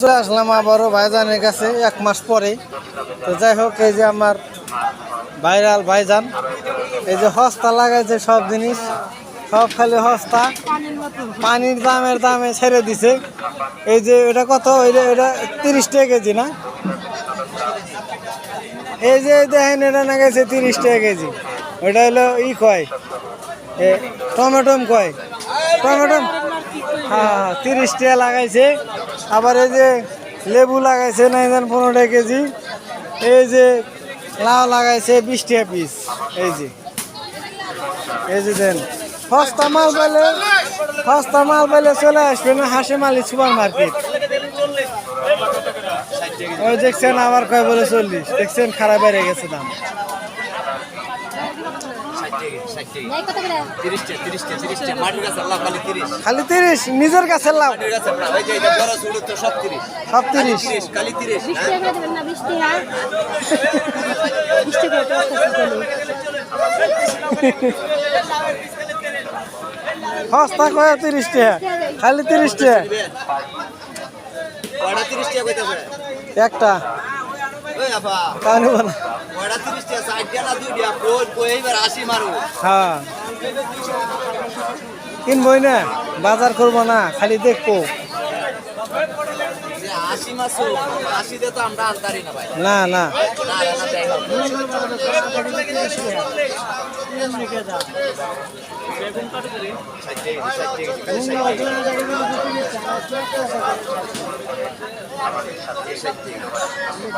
চলে আসলাম আবারও ভাইজানের কাছে এক মাস পরে। তো যাই হোক, এই যে আমার ভাইরাল ভাইজান, এই যে হস্তা লাগাইছে সব জিনিস, সব খালি হস্তা, পানির দামের দামে ছেড়ে দিছে। এই যে এটা কত? এটা এটা তিরিশ টাকা কেজি না? এই যে দেখেন, এটা না গেছে তিরিশ টাকা কেজি। ওটা হলো ই কয়? এ, টমেটোম কয়? টমেটোম? হ্যাঁ তিরিশ টাকা লাগাইছে। আবার এই যে লেবু লাগাইছে নাই জান পনেরো কেজি। এই যে লাউ লাগাইছে বিশ টাকা পিস। এই যে। এই যে দেন। সস্তা মাল পেলে সস্তা মাল পেলে চলে আসবে না, হাসে মালি সুপার মার্কেট ওই দেখছেন, আবার কয় বলে চল্লিশ। দেখছেন, খারাপ বেড়ে গেছে দাম নাই কত করে তিরিশটা তিরিশটা তিরিশটা মাটির গাছ আল্লাহ খালি তিরিশ। নিজের কাছে লাভ মাটির গাছ আল্লাহ। ওই যে এটা বড় ছোট তো সব তিরিশ। খালি একটা সস্তা কয় তিরিশ টাকা খালি তিরিশ টাকা কয়টা তিরিশ টাকা কইতাছে? একটা। তা নিব না। কয়টা তিরিশ টাকা ষাট টাকা না দুই টাকা কোন কই এইবার আশি মারো হ্যাঁ। কিনবই না বাজার করব না, খালি দেখব। না না।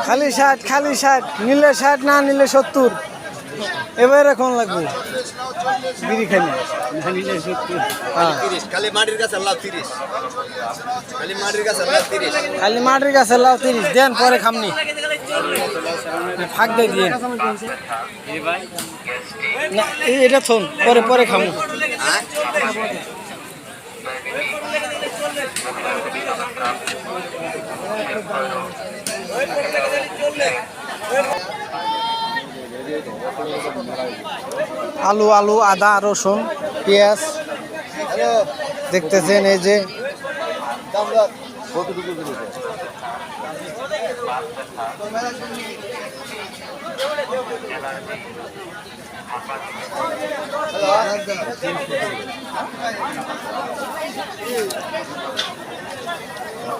খালি ষাট খালি ষাট নিলে ষাট না নিলে সত্তর। এবার এখন লাগবে বিড়ি খালি হ্যাঁ। তিরিশ খালি মাটির গাছ আল্লাহ তিরিশ। খালি মাটির গাছ আল্লাহ তিরিশ। খালি মাটির গাছে লাউ তিরিশ। দেন পরে খামনি। ফাঁক দিয়ে দিয়ে না এটা থন পরে পরে খামু। হ্যাঁ। আলু আলু, আদা, রসুন, পেঁয়াজ। দেখতেছেন এই যে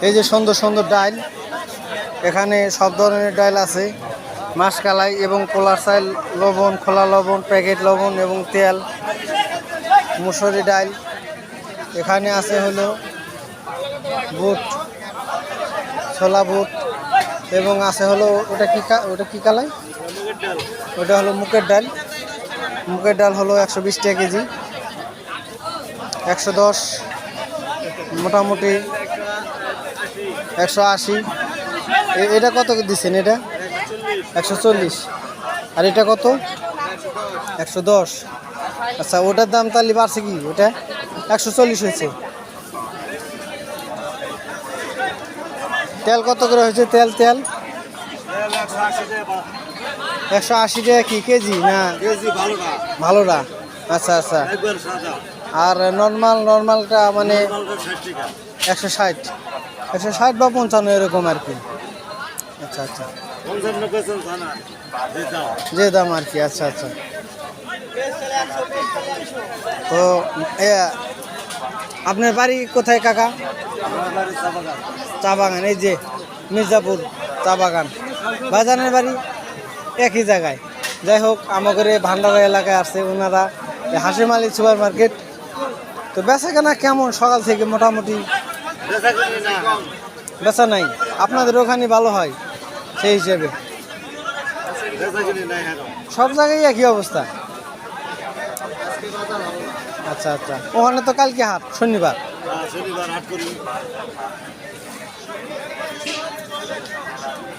এই যে সুন্দর সুন্দর ডাইল। এখানে সব ধরনের ডাইল আছে। মাসকালাই এবং পোলার চাইল, লবণ, খোলা লবণ, প্যাকেট লবণ এবং তেল, মুসুরি ডাইল। এখানে আছে হলো বুট, ছোলা বুট এবং আছে হলো, ওটা কি ওটা কী কালাই? ওটা হলো মুগের ডাল। মুগের ডাল হলো একশো বিশ টাকা কেজি। একশো দশ, মোটামুটি একশো আশি। এটা কত দিচ্ছেন এটা? একশো চল্লিশ। আর এটা কত? একশো দশ। আচ্ছা ওটার দাম তাহলে বাড়ছে কি? ওটা একশো চল্লিশ হয়েছে। তেল কত করে হয়েছে? তেল তেল? একশো আশি টাকা কি? কেজি? না। ভালোটা। আচ্ছা আচ্ছা। আর নর্মাল, নর্মালটা মানে একশো ষাট। একশো ষাট বা পঞ্চান্ন, এরকম আর কি। আচ্ছা আচ্ছা। যে দাম আর কি আচ্ছা আচ্ছা। তো এ, আপনার বাড়ি কোথায় কাকা? চা বাগান। এই যে মির্জাপুর চা বাগান। বাজানের বাড়ি একই জায়গায়। যাই হোক আমাদের ভান্ডারা এলাকায় আসছে ওনারা হাসিম আলী সুপার মার্কেট। তো বেচা কেনা কেমন? সকাল থেকে মোটামুটি বেচা নাই। আপনাদের ওখানে ভালো হয়? সেই হিসেবে। সব জায়গায় একই অবস্থা। আচ্ছা আচ্ছা। ওখানে তো কালকে হাট শনিবার।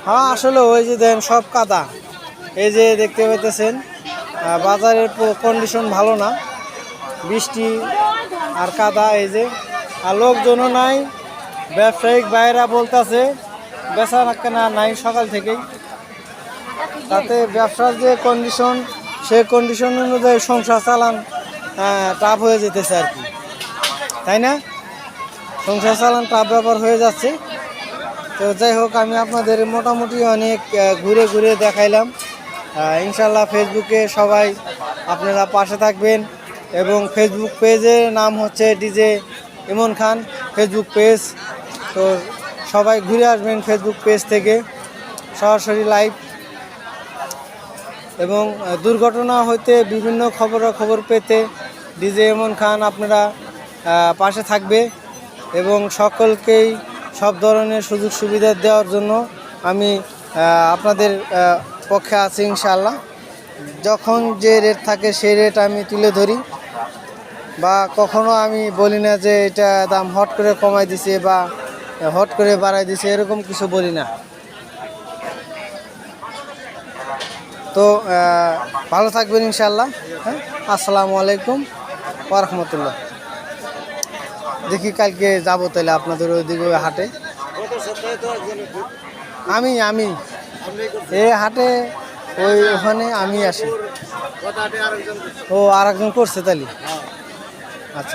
হ্যাঁ আসলে ওই যে দেন সব কাদা। এই যে দেখতে পাইতেছেন আহ, বাজারের কন্ডিশন ভালো না। বৃষ্টি আর কাদা এই যে। আর লোকজনও নাই। ব্যবসায়িক বাইরা বলতেছে বেচা কেনা নাই সকাল থেকেই। তাতে ব্যবসার যে কন্ডিশন সেই কন্ডিশন অনুযায়ী সংসার চালান টাফ হয়ে যেতেছে আর কি। তাই না? সংসার চালান টাফ ব্যাপার হয়ে যাচ্ছে। তো যাই হোক, আমি আপনাদের মোটামুটি অনেক ঘুরে ঘুরে দেখাইলাম। ইনশাল্লাহ ফেসবুকে সবাই আপনারা পাশে থাকবেন এবং ফেসবুক পেজের নাম হচ্ছে DJ Emon Khan. Facebook page তো সবাই ঘুরে আসবেন ফেসবুক পেজ থেকে, সরাসরি লাইভ এবং দুর্ঘটনা হইতে বিভিন্ন খবরাখবর পেতে ডিজে এমন খান আপনারা পাশে থাকবে এবং সকলকেই সব ধরনের সুযোগ সুবিধা দেওয়ার জন্য আমি আপনাদের পক্ষে আছি ইনশাল্লাহ যখন যে রেট থাকে সেই রেট আমি তুলে ধরি বা কখনো আমি বলি না যে এটা দাম হট করে কমাই দিছে বা হট করে বাড়াই দিছে, এরকম কিছু বলি না। তো ভালো থাকবেন ইনশাল্লাহ হ্যাঁ? আসসালামু আলাইকুম ওরহমতুল্লাহ দেখি কালকে যাব তাহলে আপনাদের ওইদিকে ওই হাটে। আমি আমি। এ হাটে, ওই ওখানে আমি আসি। ও আর একজন করছে তাহলে? আচ্ছা।